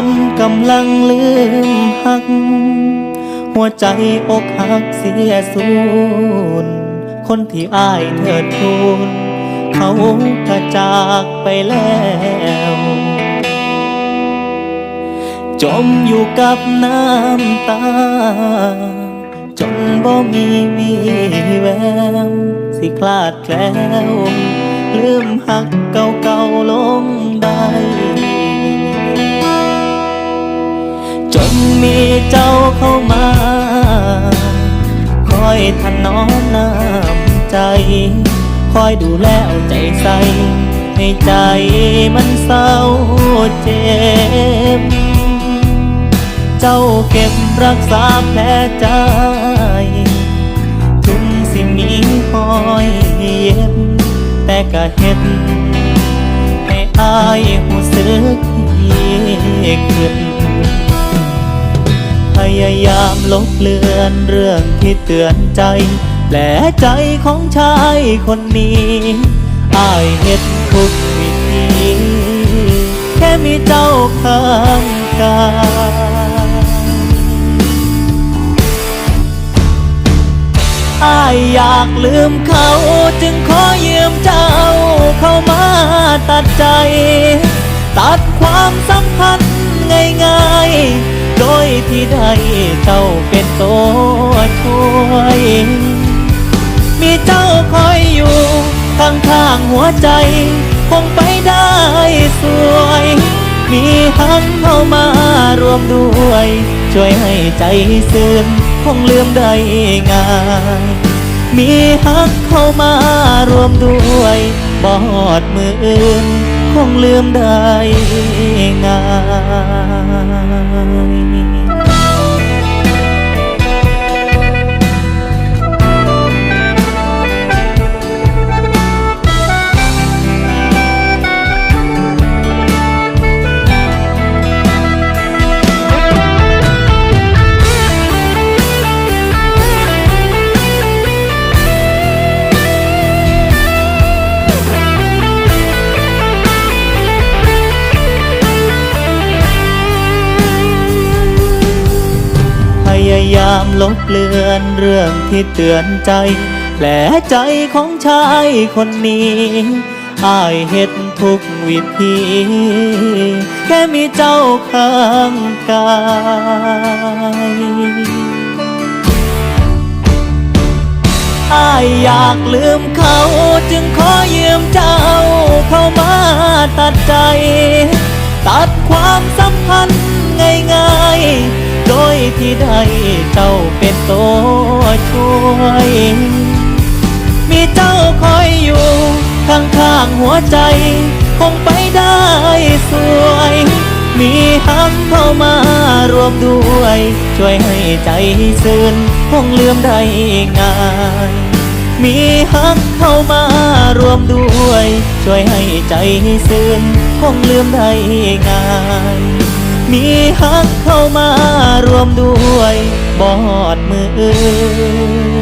คนกำลังลืมหัก หัวใจอกหักเสียสูญคนที่อ้ายเถิดทูนเขากระจากไปแล้ว จมอยู่กับน้ำตา จนบ่มีวีแววสิคลาดแคล้ว ลืมหักเก่าๆลง จนมีเจ้าเข้ามา คอยถนอมน้ำใจ คอยดูแลเอาใจใส่ให้ใจมันเศร้าเจ็บ เจ้าเก็บรักษาแผลใจ ถึงสิมีหอยเย็บ แต่ก็เห็ดให้อายหูสึกยิ่งขึ้น ยายามลบเลือนเรื่องที่เตือนใจ แผลใจของชายคนนี้อายเฮ็ดทุกวิธีแค่มีเจ้าข้างกายอายอยากลืมเขาจึงขอยืมเจ้าเข้ามาตัดใจ ตัดความสัมพันธ์ง่ายๆ โดยที่ได้เจ้าเป็นตัวช่วย มีเจ้าคอยอยู่ข้างข้างหัวใจ คงไปได้สวย มีหักเข้ามารวมด้วย ช่วยให้ใจซึมคงลืมได้ง่ายมีหักเข้ามารวมด้วยบอดมืออื่น คงลืมได้ง่าย ยายามลบเลือนเรื่องที่เตือนใจ แผลใจของชายคนนี้อายเฮ็ดทุกวิธี แค่มีเจ้าข้างกายอายอยากลืมเขาจึงขอยืมเจ้า เข้ามาตัดใจ ตัดความสัมพันธ์ง่ายๆโดย ที่ได้เจ้าเป็นตัวช่วย มีเจ้าคอยอยู่ ข้างข้างๆหัวใจ คงไปได้สวย มีหักเข้ามารวมด้วย ช่วยให้ใจซื่นคงลืมได้ง่ายมีหักเข้ามารวมด้วย ช่วยให้ใจซื่นคงลืมได้ง่ายมีหักเข้ามา วมด้วยบอดมือ